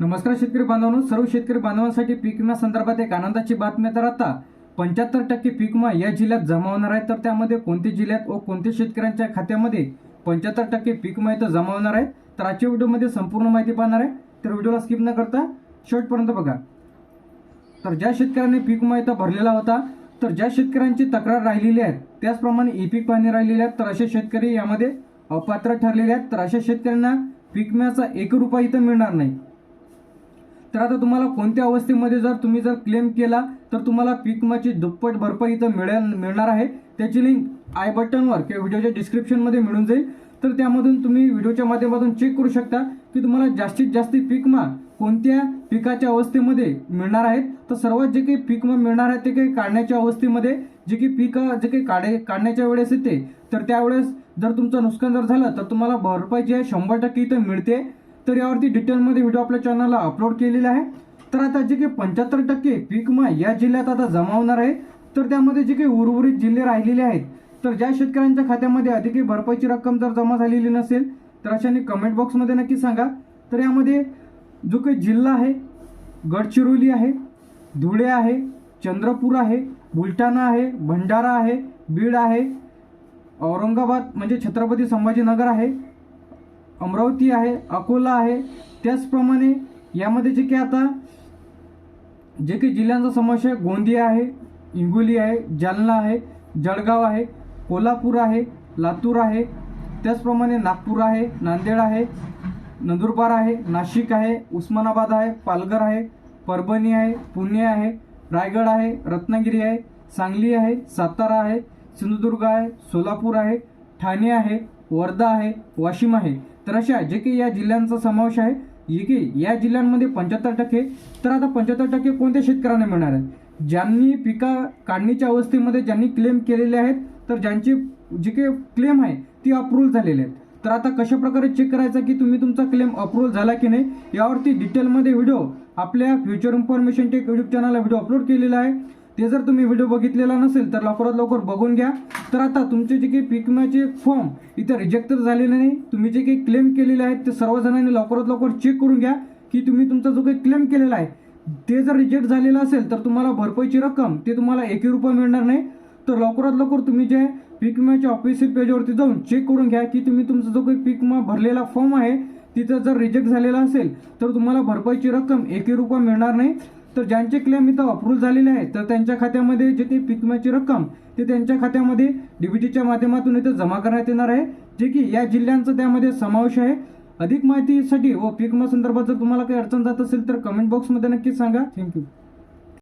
नमस्कार शेतकरी बांधवांनो सर्व शेतकरी बांधवांसाठी पीक विमा संदर्भात एक आनंदाची बातमी तर आता पंच्याहत्तर टक्के पीक विमा या जिल्ह्यात जमा होणार आहे. तर त्यामध्ये कोणत्या जिल्ह्यात व कोणत्या शेतकऱ्यांच्या खात्यामध्ये पंच्याहत्तर टक्के पीक विमा इथं जमा होणार आहे? तर आजच्या व्हिडिओमध्ये संपूर्ण माहिती पाहणार आहे. तर व्हिडिओला स्किप न करता शेवटपर्यंत बघा. तर ज्या शेतकऱ्यांनी पीक विमा इथं भरलेला होता तर ज्या शेतकऱ्यांची तक्रार राहिलेली आहे त्याचप्रमाणे ई पीक पाहणी राहिलेली आहेत. तर असे शेतकरी यामध्ये अपात्र ठरलेले आहेत. तर अशा शेतकऱ्यांना पीक विम्याचा एक रुपया इथं मिळणार नाही. तर आता तुम्हाला कोणत्या अवस्थेमध्ये जर तुम्ही जर क्लेम केला तर तुम्हाला पीक दुप्पट भरपाई इथं मिळेल मिळणार आहे. त्याची लिंक आय बटनवर किंवा व्हिडिओच्या डिस्क्रिप्शनमध्ये मिळून जाईल. तर त्यामधून तुम्ही व्हिडिओच्या माध्यमातून चेक करू शकता की तुम्हाला जास्तीत जास्त पिकमा कोणत्या पिकाच्या अवस्थेमध्ये मिळणार आहेत. तर सर्वात जे काही पीक मिळणार आहे ते काही काढण्याच्या अवस्थेमध्ये जे काही पिकं जे काही काढे काढण्याच्या वेळेस येते तर त्यावेळेस जर तुमचं नुकसान जर झालं तर तुम्हाला भरपाई जी आहे शंभर टक्के इथं मिळते. तर यावरती डिटेलमध्ये व्हिडिओ आपल्या चॅनलला अपलोड केलेला आहे. तर आता जे काही पंच्याहत्तर टक्के पीकमा या जिल्ह्यात आता जमा होणार आहे. तर त्यामध्ये जे काही उर्वरित जिल्हे राहिलेले आहेत तर ज्या शेतकऱ्यांच्या खात्यामध्ये अधिक भरपाईची रक्कम जर जमा झालेली नसेल तर अशाने कमेंट बॉक्समध्ये नक्की सांगा. तर यामध्ये जो काही जिल्हा आहे गडचिरोली आहे धुळे आहे चंद्रपूर आहे बुलढाणा आहे भंडारा आहे बीड आहे औरंगाबाद म्हणजे छत्रपती संभाजीनगर आहे अमरावती आहे अकोला आहे. त्याचप्रमाणे यामध्ये जे काही आता जे काही जिल्ह्यांचा समावेश आहे गोंदिया आहे हिंगोली आहे जालना आहे जळगाव आहे कोल्हापूर आहे लातूर आहे. त्याचप्रमाणे नागपूर आहे नांदेड आहे नंदुरबार आहे नाशिक आहे उस्मानाबाद आहे पालघर आहे परभणी आहे पुणे आहे रायगड आहे रत्नागिरी आहे सांगली आहे सातारा आहे सिंधुदुर्ग आहे सोलापूर आहे ठाणे आहे वर्धा आहे वाशिम आहे. तर अशा जे की या जिल्ह्यांचा समावेश आहे. जे की या जिल्ह्यांमध्ये पंच्याहत्तर टक्के तर आता पंच्याहत्तर टक्के कोणत्या शेतकऱ्यांना मिळणार आहे ज्यांनी पिका काढणीच्या अवस्थेमध्ये ज्यांनी क्लेम केलेले आहेत तर ज्यांची जी काही क्लेम आहे ती अप्रूव्ह झालेली आहेत. तर आता कशा प्रकारे चेक करायचं की तुम्ही तुमचा क्लेम अप्रूव्हल झाला की नाही यावरती डिटेलमध्ये व्हिडिओ आपल्या फ्युचर इन्फॉर्मेशन टेक यूट्यूब चॅनलला व्हिडिओ अपलोड केलेला आहे. ते जर तुम्ही व्हिडिओ बघितलेला नसेल तर लवकरात लवकर बघून घ्या. तर आता तुमचे जे काही पीक विम्याचे फॉर्म इथं रिजेक्ट तर झालेले नाही. तुम्ही जे काही क्लेम केलेले आहेत ते सर्वजणांनी लवकरात लवकर चेक करून घ्या की तुम्ही तुमचा जो काही क्लेम केलेला आहे ते जर रिजेक्ट झालेलं असेल तर तुम्हाला भरपाईची रक्कम ते तुम्हाला एकही रुपये मिळणार नाही. तर लवकरात लवकर तुम्ही जे पीक विम्याच्या ऑफिशियल पेजवरती जाऊन चेक करून घ्या की तुम्ही तुमचा जो काही पीक विमा भरलेला फॉर्म आहे तिथं जर रिजेक्ट झालेला असेल तर तुम्हाला भरपाईची रक्कम एकही रुपया मिळणार नाही. तर ज्यांचे क्लेम इथं अप्रूव्ह झालेले आहेत तर त्यांच्या खात्यामध्ये जे ते पीक विम्याची रक्कम ते त्यांच्या खात्यामध्ये डीबीटीच्या माध्यमातून इथं जमा करण्यात येणार आहे. जे की या जिल्ह्यांचा त्यामध्ये समावेश आहे. अधिक माहितीसाठी व पीक विमा संदर्भात जर तुम्हाला काही अडचण जात असेल तर कमेंट बॉक्समध्ये नक्की सांगा. थँक्यू